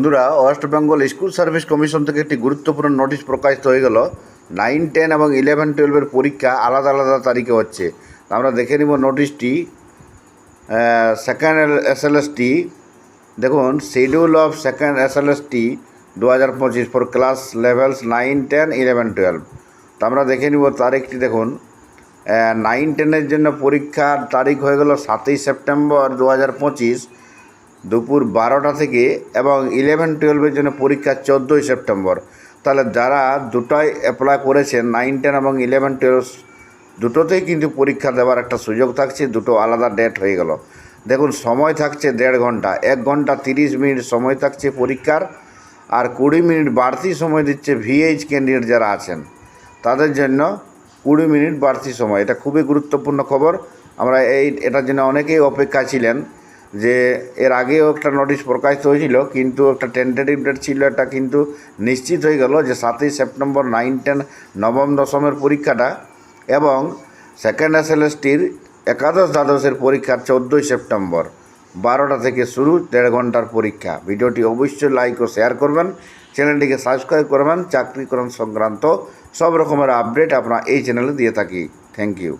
বন্ধুরা West Bengal school service commission থেকে একটি গুরুত্বপূর্ণ নোটিশ প্রকাশিত হয়ে গেল। নাইন টেন এবং ইলেভেন টুয়েলভের পরীক্ষা আলাদা আলাদা তারিখে হচ্ছে। আমরা দেখে নিব নোটিশটি সেকেন্ড এস এল এসটি দেখুন schedule of second S L ST দু হাজার পঁচিশ for class levels nine ten eleven twelve তো আমরা দেখে নিব তারিখটি, দেখুন। নাইন টেনের জন্য পরীক্ষার তারিখ হয়ে গেল সাতই সেপ্টেম্বর দু হাজার পঁচিশ। দুপুর বারোটা থেকে এবং ইলেভেন টুয়েলভের জন্য পরীক্ষা চোদ্দোই সেপ্টেম্বর। তাহলে যারা দুটোই অ্যাপ্লাই করেছেন নাইন টেন এবং ইলেভেন টুয়েলভ দুটোতেই কিন্তু পরীক্ষা দেওয়ার একটা সুযোগ থাকছে, দুটো আলাদা ডেট হয়ে গেল। দেখুন, সময় থাকছে দেড় ঘণ্টা, এক ঘণ্টা তিরিশ মিনিট সময় থাকছে পরীক্ষার, আর কুড়ি মিনিট বাড়তি সময় দিচ্ছে ভিএইচ ক্যান্ডিডেট যারা আছেন। তাদের জন্য কুড়ি মিনিট বাড়তি সময়, এটা খুবই গুরুত্বপূর্ণ খবর। আমরা এই, এটার জন্য অনেকেই অপেক্ষা ছিলেন। যে এর আগেও একটা নোটিশ প্রকাশিত হয়েছিল, কিন্তু একটা টেন্টেটিভ ডেট ছিল, এটা কিন্তু নিশ্চিত হয়ে গেল যে সাতই সেপ্টেম্বর নাইন টেন নবম দশমের পরীক্ষাটা এবং সেকেন্ড এস এল এসটির একাদশ দ্বাদশের পরীক্ষা চোদ্দোই সেপ্টেম্বর বারোটা থেকে শুরু, দেড় ঘণ্টার পরীক্ষা। ভিডিওটি অবশ্যই লাইক ও শেয়ার করবেন, চ্যানেলটিকে সাবস্ক্রাইব করবেন চাকরিকরণ সংক্রান্ত সব রকমের আপডেট আমরা এই চ্যানেলে দিয়ে থাকি। Thank you